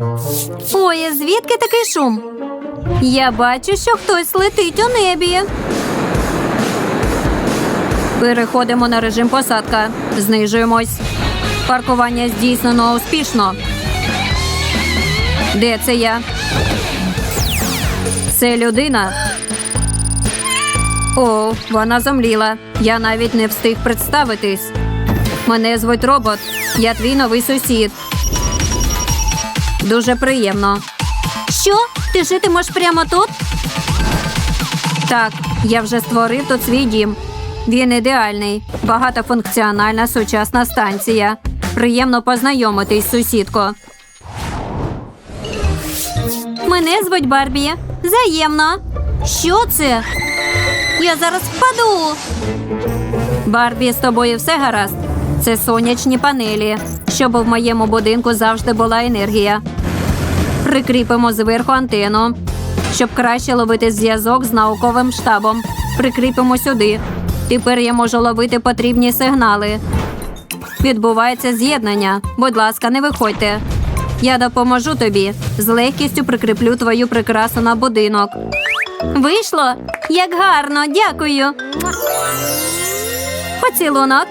Ой, а звідки такий шум? Я бачу, що хтось летить у небі. Переходимо на режим посадка. Знижуємось. Паркування здійснено успішно. Де це я? Це людина. О, вона зомліла. Я навіть не встиг представитись. Мене звуть робот. Я твій новий сусід. Дуже приємно. Що? Ти житимеш прямо тут? Так, я вже створив тут свій дім. Він ідеальний, багатофункціональна сучасна станція. Приємно познайомитись, сусідко. Мене звуть Барбі. Взаємно. Що це? Я зараз впаду. Барбі, з тобою все гаразд. Це сонячні панелі, щоб в моєму будинку завжди була енергія. Прикріпимо зверху антенну, щоб краще ловити зв'язок з науковим штабом. Прикріпимо сюди. Тепер я можу ловити потрібні сигнали. Відбувається з'єднання. Будь ласка, не виходьте. Я допоможу тобі. З легкістю прикріплю твою прикрасу на будинок. Вийшло? Як гарно, дякую. Поцілунок.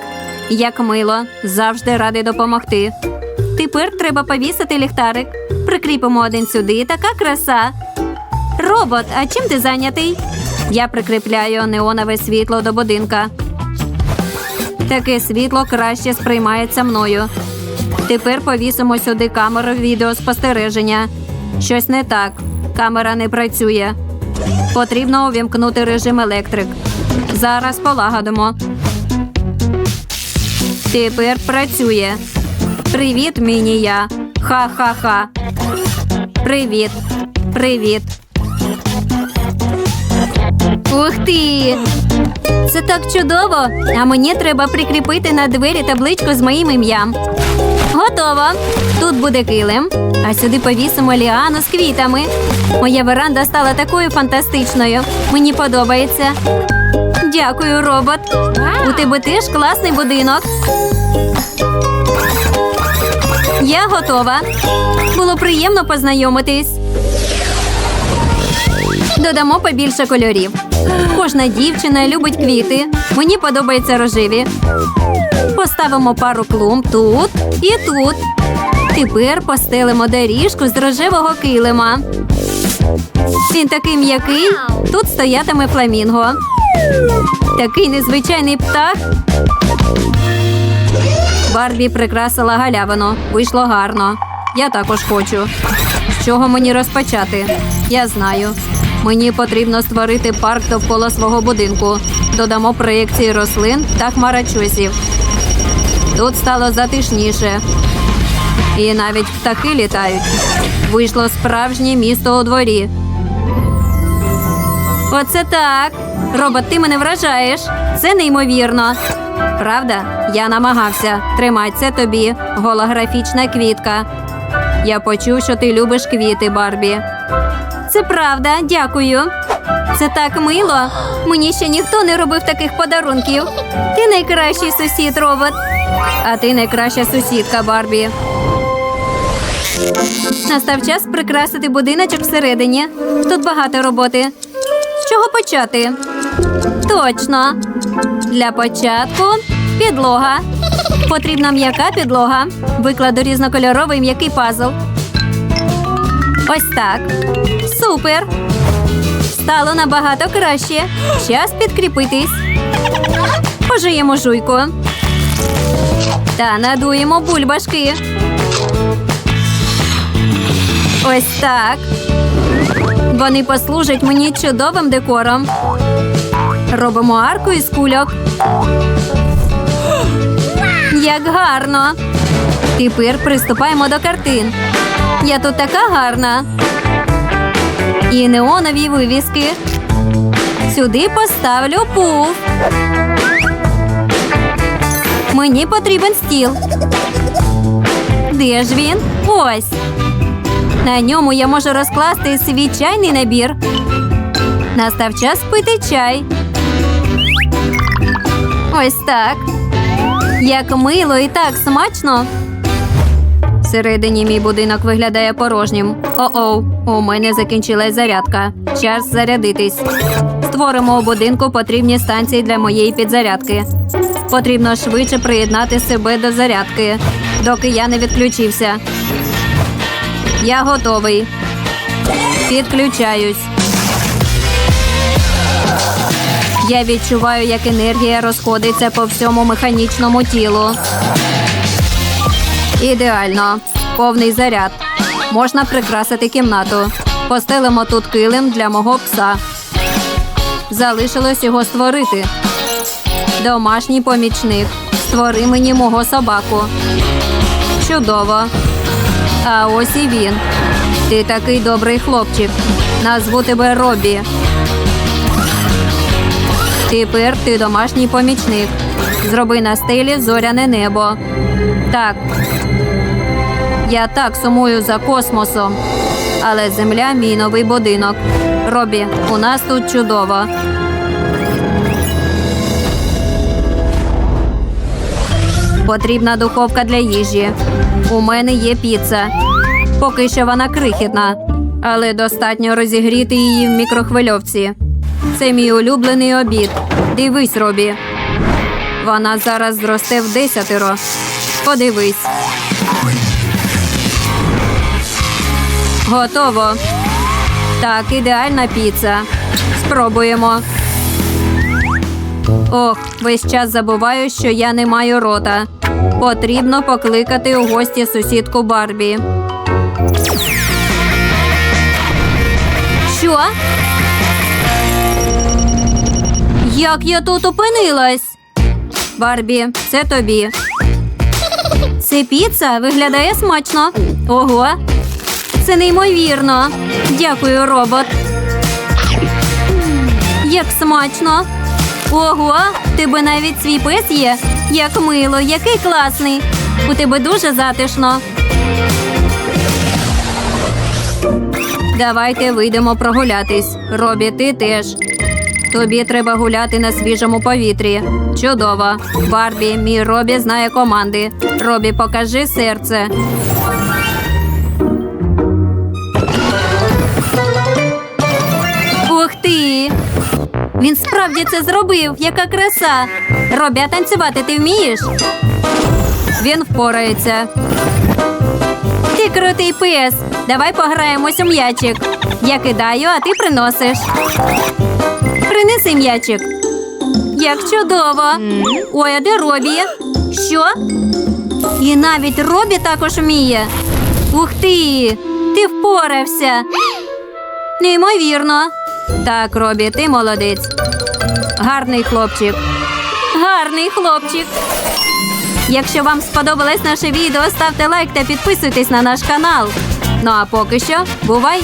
Як мило, завжди радий допомогти. Тепер треба повісити ліхтарик. Прикріпимо один сюди. Така краса. Робот, а чим ти зайнятий? Я прикріпляю неонове світло до будинка. Таке світло краще сприймається мною. Тепер повісимо сюди камеру відеоспостереження. Щось не так. Камера не працює. Потрібно увімкнути режим електрик. Зараз полагодимо. Тепер працює. Привіт, мінія. Ха-ха-ха. Привіт. Привіт. Ух ти! Це так чудово! А мені треба прикріпити на двері табличку з моїм ім'ям. Готово. Тут буде килим, а сюди повісимо ліану з квітами. Моя веранда стала такою фантастичною. Мені подобається. Дякую, робот. У тебе теж класний будинок. Я готова. Було приємно познайомитись. Додамо побільше кольорів. Кожна дівчина любить квіти. Мені подобаються рожеві. Поставимо пару клумб тут і тут. Тепер постелимо доріжку з рожевого килима. Він такий м'який. Тут стоятиме фламінго. Такий незвичайний птах. Барбі прикрасила галявину. Вийшло гарно. Я також хочу. З чого мені розпочати? Я знаю. Мені потрібно створити парк довкола свого будинку. Додамо проєкції рослин та хмарочосів. Тут стало затишніше. І навіть птахи літають. Вийшло справжнє місто у дворі. Оце так. Робот, ти мене вражаєш. Це неймовірно. Правда, я намагався. Тримай це тобі. Голографічна квітка. Я почув, що ти любиш квіти, Барбі. Це правда, дякую. Це так мило. Мені ще ніхто не робив таких подарунків. Ти найкращий сусід, робот. А ти найкраща сусідка, Барбі. Настав час прикрасити будиночок всередині. Тут багато роботи. Чого почати? Точно. Для початку підлога. Потрібна м'яка підлога. Викладу різнокольоровий м'який пазл. Ось так. Супер. Стало набагато краще. Час підкріпитись. Пожуємо жуйку. Та надуємо бульбашки. Ось так. Вони послужать мені чудовим декором. Робимо арку із кульок. Як гарно. Тепер приступаємо до картин. Я тут така гарна. І неонові вивіски. Сюди поставлю пуф. Мені потрібен стіл. Де ж він? Ось. На ньому я можу розкласти свій чайний набір. Настав час пити чай. Ось так. Як мило і так смачно. Всередині мій будинок виглядає порожнім. О-оу, у мене закінчилась зарядка. Час зарядитись. Створимо у будинку потрібні станції для моєї підзарядки. Потрібно швидше приєднати себе до зарядки, доки я не відключився. Я готовий. Підключаюсь. Я відчуваю, як енергія розходиться по всьому механічному тілу. Ідеально. Повний заряд. Можна прикрасити кімнату. Постелимо тут килим для мого пса. Залишилось його створити. Домашній помічник. Створи мені мого собаку. Чудово. А ось і він. Ти такий добрий хлопчик. Назву тебе Робі. Тепер ти домашній помічник. Зроби на стелі зоряне небо. Так. Я так сумую за космосом. Але земля мій новий будинок. Робі, у нас тут чудово. Потрібна духовка для їжі. У мене є піца. Поки що вона крихітна, але достатньо розігріти її в мікрохвильовці. Це мій улюблений обід. Дивись, Робі. Вона зараз зросте в десятеро. Подивись. Готово. Так, ідеальна піца. Спробуємо. Ох, весь час забуваю, що я не маю рота. Потрібно покликати у гості сусідку Барбі. Що? Як я тут опинилась? Барбі, це тобі. Це піца виглядає смачно. Ого. Це неймовірно. Дякую, робот. Як смачно. Ого, тебе навіть свій пес є. Як мило, який класний. У тебе дуже затишно. Давайте вийдемо прогулятись. Робі, ти теж. Тобі треба гуляти на свіжому повітрі. Чудово. Барбі, мій Робі знає команди. Робі, покажи серце. Він справді це зробив. Яка краса. Робі, а танцювати ти вмієш? Він впорається. Ти крутий пес. Давай пограємось у м'ячик. Я кидаю, а ти приносиш. Принеси м'ячик. Як чудово. Ой, а де Робі? Що? І навіть Робі також вміє. Ух ти! Ти впорався. Неймовірно. Так, Робі, ти молодець. Гарний хлопчик. Гарний хлопчик. Якщо вам сподобалось наше відео, ставте лайк та підписуйтесь на наш канал. Ну а поки що, бувай!